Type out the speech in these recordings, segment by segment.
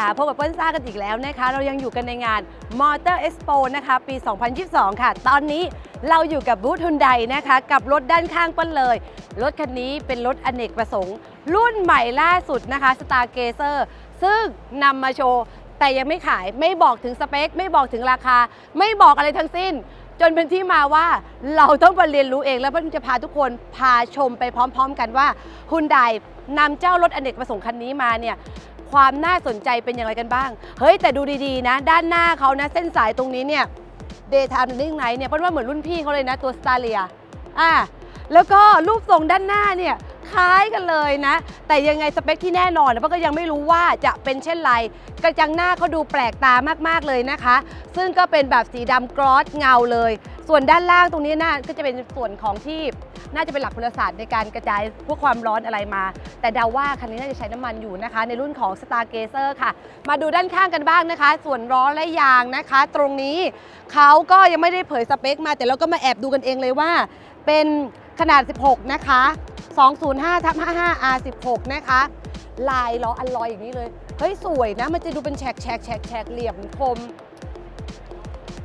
ค่ะพบกับเปิ้ลซ่ากันอีกแล้วนะคะ เรายังอยู่กันในงาน Motor Expo นะคะปี 2022 ค่ะ ตอนนี้เราอยู่กับบูธฮุนไดนะคะ กับรถด้านข้างเปิ้ลเลย รถคันนี้เป็นรถอเนกประสงค์ รุ่นใหม่ล่าสุดนะคะ Star g a z e r ซึ่งนำมาโชว์ แต่ยังไม่ขายไม่บอกถึงสเปค ไม่บอกถึงราคา ไม่บอกอะไรทั้งสิ้น จนเป็นที่มาว่าเราต้องมาเรียนรู้เองแล้วเปิ้ลจะพาทุกคนพาชมไปพร้อม ๆ กันว่าฮุนไดนำเจ้ารถอเนกประสงค์คันนี้มาเนี่ย ความน่าสนใจเป็นอย่างไรกันบ้าง เฮ้ย แต่ดูดีๆนะ ด้านหน้าเขานะ เส้นสายตรงนี้เนี่ย Daytime Running Night เนี่ยเพราะว่าเหมือนรุ่นพี่เขาเลยนะตัวสตาเลียอ่าแล้วก็รูปทรงด้านหน้าเนี่ย คล้ายกันเลยนะ แต่ยังไงสเปคที่แน่นอนเพราะก็ยังไม่รู้ว่าจะเป็นเช่นไรกระจังหน้าเขาดูแปลกตามากๆเลยนะคะ ซึ่งก็เป็นแบบสีดำกรอสเงาเลย ส่วนด้านล่างตรงนี้น่าก็จะเป็นส่วนของที่น่าจะเป็นหลักพลศาสตร์ในการกระจายพวกความร้อนอะไรมา แต่เดาว่าคันนี้น่าจะใช้น้ำมันอยู่นะคะ ในรุ่นของ Star g a z e r ค่ะ มาดูด้านข้างกันบ้างนะคะ ส่วนล้อและยางนะคะ ตรงนี้เขาก็ยังไม่ได้เผยสเปคมา แต่เราก็มาแอบดูกันเองเลยว่า เป็นขนาด 16 นะคะ 205ทับ55 R16 นะคะ ลายล้ออัลลอยอย่างนี้เลย เฮ้ย สวยนะ มันจะดูเป็นแฉกแฉกแฉกแฉกเหลี่ยมคม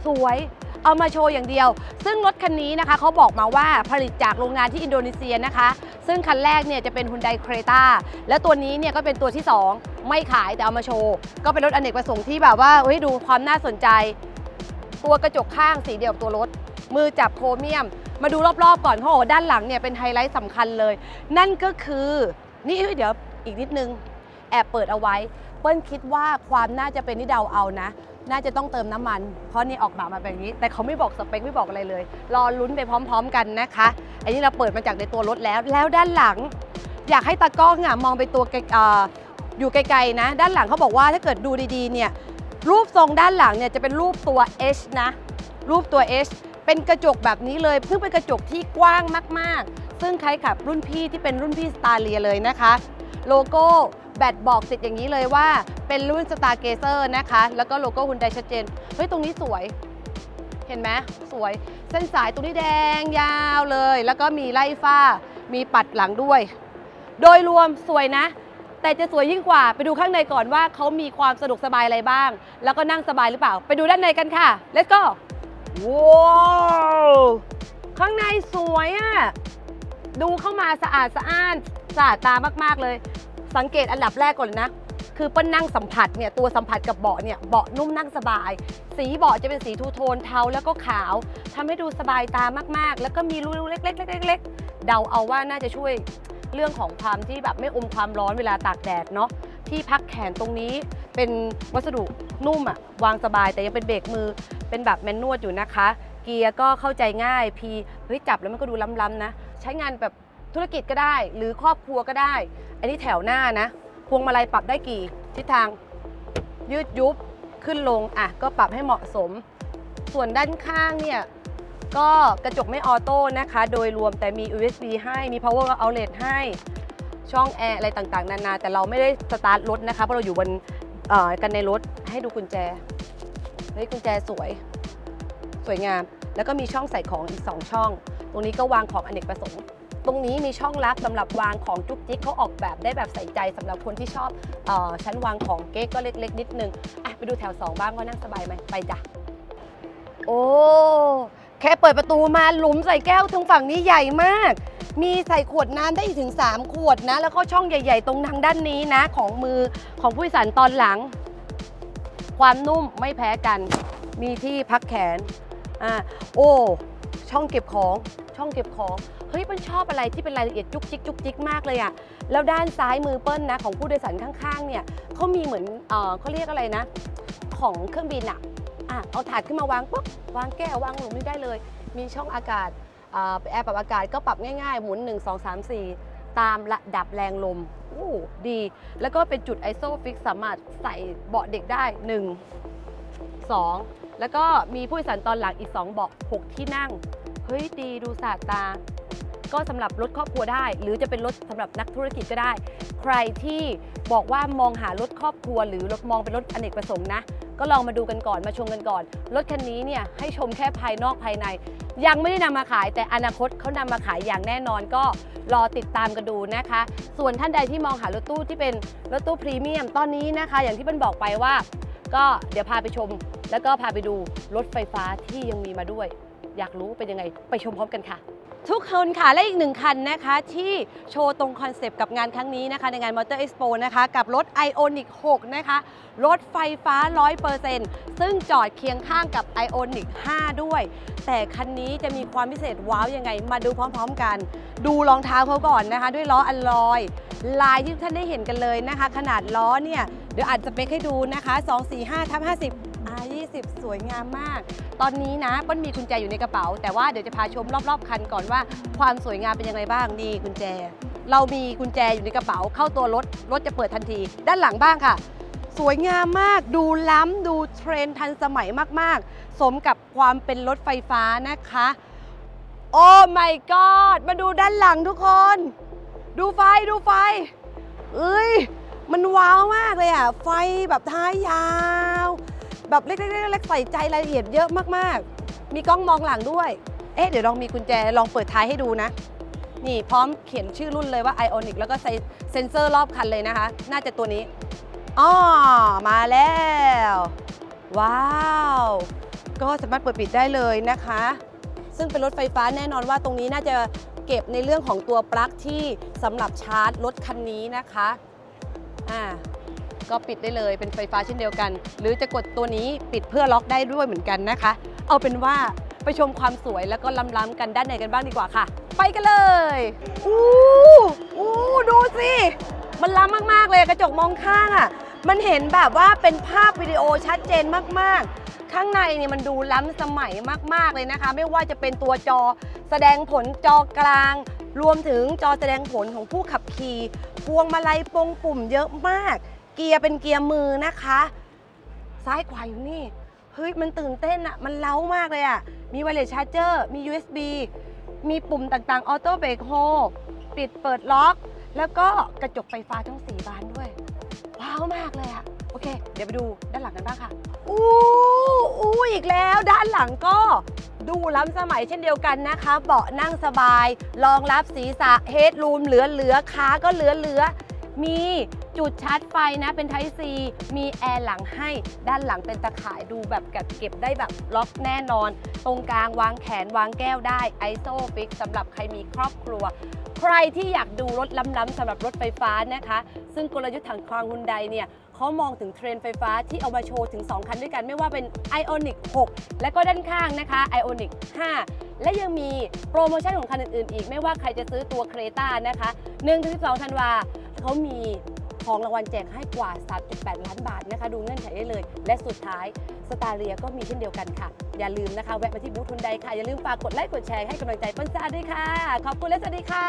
สวย เอามาโชว์อย่างเดียว ซึ่งรถคันนี้นะคะเขาบอกมาว่าผลิตจากโรงงานที่อินโดนีเซียนะคะ ซึ่งคันแรกเนี่ยจะเป็น Hyundai Creta และตัวนี้เนี่ยก็เป็นตัวที่ 2 ไม่ขายแต่เอามาโชว์ ก็เป็นรถอเนกประสงค์ที่แบบว่าเฮ้ยดูความน่าสนใจ ตัวกระจกข้างสีเดียวกับตัวรถ มือจับโครเมียม มาดูรอบๆก่อนเขาบอกว่าด้านหลังเนี่ยเป็นไฮไลท์สำคัญเลย นั่นก็คือนี่เดี๋ยวอีกนิดนึง แอบเปิดเอาไว้ เปิ้ลคิดว่าความน่าจะเป็นที่เดาเอานะ น่าจะต้องเติมน้ำมัน เพราะนี่ออกมามาเป็นอย่างนี้ แต่เขาไม่บอกสเปคไม่บอกอะไรเลย รอลุ้นไปพร้อม ๆ กันนะคะ อันนี้เราเปิดมาจากในตัวรถแล้ว แล้วด้านหลัง อยากให้ตากล้องอะมองไปตัวไกลเอ่ออยู่ไกลๆนะ ด้านหลังเขาบอกว่าถ้าเกิดดูดีๆเนี่ยรูปทรงด้านหลังเนี่ยจะเป็นรูปตัว H นะ รูปตัว H เป็นกระจกแบบนี้เลย ซึ่งเป็นกระจกที่กว้างมาก ๆ ซึ่งคล้ายกับรุ่นพี่ที่เป็นรุ่นพี่สตาร์เลียเลยนะคะ โลโก้แบตบอกติดอย่างนี้เลยว่า เป็นรุ่น Star g a z e r นะคะ แล้วก็โลโก้ฮุนไดชัดเจน เฮ้ย ตรงนี้สวย เห็นไหมสวย เส้นสายตรงนี้แดงยาวเลย แล้วก็มีไล่ฟ้า มีปัดหลังด้วย โดยรวมสวยนะแต่จะสวยยิ่งกว่าไปดูข้างในก่อนว่าเขามีความสะดวกสบายอะไรบ้าง แล้วก็นั่งสบายหรือเปล่า ไปดูด้านในกันค่ะ let's go ว้าวข้างในสวยอะ่ะ ดูเข้ามาสะอาดสะอ้านสะอาดตามากๆเลย สังเกตอันดับแรกก่อนเลยนะ คือเปิ้ลนั่งสัมผัสเนี่ยตัวสัมผัสกับเบาะเนี่ยเบาะนุ่มนั่งสบาย สีเบาะจะเป็นสีทูโทนเทาแล้วก็ขาวทำให้ดูสบายตามากๆ แล้วก็มีรูเล็กๆๆๆๆเดาเอาว่าน่าจะช่วยเรื่องของความที่แบบไม่อมความร้อนเวลาตากแดดเนาะที่พักแขนตรงนี้เป็นวัสดุนุ่มอะวางสบายแต่ยังเป็นเบรกมือ เป็นแบบแมนนวดอยู่นะคะ เกียร์ก็เข้าใจง่าย พีเฮ้ยจับแล้วมันก็ดูล้ำๆนะ ใช้งานแบบธุรกิจก็ได้ หรือครอบครัวก็ได้ อันนี้แถวหน้านะ พวงมาลัยปรับได้กี่ ทิศทาง ยืดยุบขึ้นลงอะก็ปรับให้เหมาะสม ส่วนด้านข้างเนี่ยก็กระจกไม่ออโต้นะคะ โดยรวมแต่มี USB ให้มี power outlet ให้ช่องแอร์อะไรต่างๆ นานา แต่เราไม่ได้สตาร์ทรถนะคะ เพราะเราอยู่บนกันในรถให้ดูกุญแจ เฮ้ยกุญแจสวย สวยงาม แล้วก็มีช่องใส่ของอีก 2 ช่อง ตรงนี้ก็วางของอเนกประสงค์ ตรงนี้มีช่องลับสำหรับวางของจุกจิกเขาออกแบบได้แบบใส่ใจสำหรับคนที่ชอบออชั้นวางของเก๊กก็เล็ก ๆ นิดนึงอะไปดูแถว 2 บ้างว่านั่งสบายไหมไปจ้ะโอ้แค่เปิดประตูมาหลุมใส่แก้วตรงฝั่งนี้ใหญ่มาก มีใส่ขวดน้ำได้ถึง 3 ขวดนะ แล้วก็ช่องใหญ่ ๆ ตรงทางด้านนี้นะ ของมือของผู้โดยสารตอนหลัง ความนุ่มไม่แพ้กัน มีที่พักแขนอ่าโอ้ช่องเก็บของ ช่องเก็บของ เฮ้ยเปิ้ลชอบอะไรที่เป็นรายละเอียดจุกจิกจุกจิกมากเลยอะแล้วด้านซ้ายมือเปิ้ลนะของผู้โดยสารข้างๆ เนี่ยเขามีเหมือนเออเขาเรียกอะไรนะ ของเครื่องบินอะอะเอาถาดขึ้นมาวางปุ๊บวางแก้ววางหลุมนี่ได้เลย มีช่องอากาศอ่าแอร์ปรับอากาศก็ปรับง่ายๆ หมุน 1 2 3 4 ตามระดับแรงลมอู้ดี แล้วก็เป็นจุดไอโซฟิกสามารถใส่เบาะเด็กได้ 1 2 แล้วก็มีผู้โดยสารตอนหลังอีก 2 เบาะ 6 ที่นั่ง เฮ้ย ดีดูสะอาดตา ก็สำหรับรถครอบครัวได้ หรือจะเป็นรถสำหรับนักธุรกิจก็ได้ ใครที่บอกว่ามองหารถครอบครัว หรือรถมองเป็นรถอเนกประสงค์นะ ก็ลองมาดูกันก่อนมาชมกันก่อน รถคันนี้เนี่ยให้ชมแค่ภายนอกภายใน ยังไม่ได้นำมาขายแต่อนาคตเขานำมาขายอย่างแน่นอนก็รอติดตามกันดูนะคะ ส่วนท่านใดที่มองหารถตู้ที่เป็นรถตู้พรีเมียมตอนนี้นะคะ อย่างที่เปิ้ลบอกไปว่า ก็เดี๋ยวพาไปชม แล้วก็พาไปดูรถไฟฟ้าที่ยังมีมาด้วย อยากรู้เป็นยังไงไปชมพร้อมกันค่ะ ทุกคนค่ะและอีกหนึ่งคันนะคะ ที่โชว์ตรงคอนเซปต์กับงานครั้งนี้นะคะ ในงาน Motor Expo นะคะ กับรถ Ionic 6 นะคะ รถไฟฟ้า 100%ซึ่งจอดเคียงข้างกับ Ionic 5 ด้วย แต่คันนี้จะมีความพิเศษว้าวยังไง มาดูพร้อมๆกัน ดูรองเท้าเขาก่อนนะคะ ด้วยล้ออัลลอย ลายที่ท่านได้เห็นกันเลยนะคะ ขนาดล้อเนี่ยเดี๋ยวอัดสเปคให้ดูนะคะ 245ทับ50 R20 สวยงามมาก ตอนนี้นะเปิ้ลมีกุญแจอยู่ในกระเป๋า แต่ว่าเดี๋ยวจะพาชมรอบๆคันก่อนว่า ความสวยงามเป็นยังไงบ้างนี่กุญแจ เรามีกุญแจอยู่ในกระเป๋า เข้าตัวรถรถจะเปิดทันที ด้านหลังบ้างค่ะ สวยงามมาก ดูล้ำดูเทรนทันสมัยมากๆ สมกับความเป็นรถไฟฟ้านะคะ โอ้ my god มาดูด้านหลังทุกคน ดูไฟดูไฟ เอ้ยมันว้าวมากเลยอะ ไฟแบบท้ายยาว แบบเล็กๆๆๆใส่ใจรายละเอียดเยอะมากๆ มีกล้องมองหลังด้วย เอ๊ะเดี๋ยวลองมีกุญแจลองเปิดท้ายให้ดูนะ นี่พร้อมเขียนชื่อรุ่นเลยว่า Ionic แล้วก็ใส่เซ็นเซอร์รอบคันเลยนะคะ น่าจะตัวนี้อ๋อมาแล้ว ว้าว ก็สามารถเปิดปิดได้เลยนะคะ ซึ่งเป็นรถไฟฟ้าแน่นอนว่าตรงนี้น่าจะเก็บในเรื่องของตัวปลั๊กที่สำหรับชาร์จรถคันนี้นะคะอ่า ก็ปิดได้เลยเป็นไฟฟ้าเช่นเดียวกัน หรือจะกดตัวนี้ปิดเพื่อล็อกได้ด้วยเหมือนกันนะคะ เอาเป็นว่าไปชมความสวยแล้วก็ล้ำๆกันด้านในกันบ้างดีกว่าค่ะ ไปกันเลยอู้อู้ดูสิมันล้ำมากๆเลยกระจกมองข้างอะ่ะมันเห็นแบบว่าเป็นภาพวิดีโอชัดเจนมากๆ ข้างในเนี่ยมันดูล้ำสมัยมากๆเลยนะคะ ไม่ว่าจะเป็นตัวจอแสดงผลจอกลาง รวมถึงจอแสดงผลของผู้ขับขี่ พวงมาลัยปงปุ่มเยอะมาก เกียร์เป็นเกียร์มือนะคะ ซ้ายขวาอยู่นี่ เฮ้ย มันตื่นเต้นอะมันเล้ามากเลยอะมีไวเลสชาร์เจอร์ มี USB มีปุ่มต่างๆ ออโต้เบรกโฮปิดเปิดล็อก แล้วก็กระจกไฟฟ้าทั้ง 4 บานด้วย ว้าวมากเลยอะโอเค เดี๋ยวไปดูด้านหลังกันบ้างค่ะ อู้อู้อีกแล้ว ด้านหลังก็ดูล้ำสมัยเช่นเดียวกันนะคะ เบาะนั่งสบาย รองรับศีรษะเฮดรูมเหลือเหลือขาก็เหลือเหลือ มีจุดชาร์จไฟนะเป็น Type C มีแอร์หลังให้ด้านหลังเป็นตะข่ายดูแบบกัดเก็บได้แบบล็อกแน่นอน ตรงกลางวางแขนวางแก้วได้ไอโซฟิกสำหรับใครมีครอบครัว ใครที่อยากดูรถล้ำๆสำหรับรถไฟฟ้านะคะ ซึ่งกลยุทธ์ทางคลางฮุนไดเนี่ยเขามองถึงเทรนด์ไฟฟ้าที่เอามาโชว์ถึง 2 คันด้วยกันไม่ว่าเป็น Ionic 6 และก็ด้านข้างนะคะ Ionic 5 และยังมีโปรโมชั่นของคันอื่นๆ อีก ไม่ว่าใครจะซื้อตัวเครตานะคะ 1-12ธันวา เขามีของรางวัลแจกให้กว่า 3.8 ล้านบาทนะคะ ดูเงื่อนไขได้เลย และสุดท้ายสตาเรียก็มีเช่นเดียวกันค่ะ อย่าลืมนะคะ แวะมาที่บูธทุนใดค่ะ อย่าลืมฝากกดไลค์กดแชร์ให้กำลังใจเปิ้ลซ่าด้วยค่ะ ขอบคุณและสวัสดีค่ะ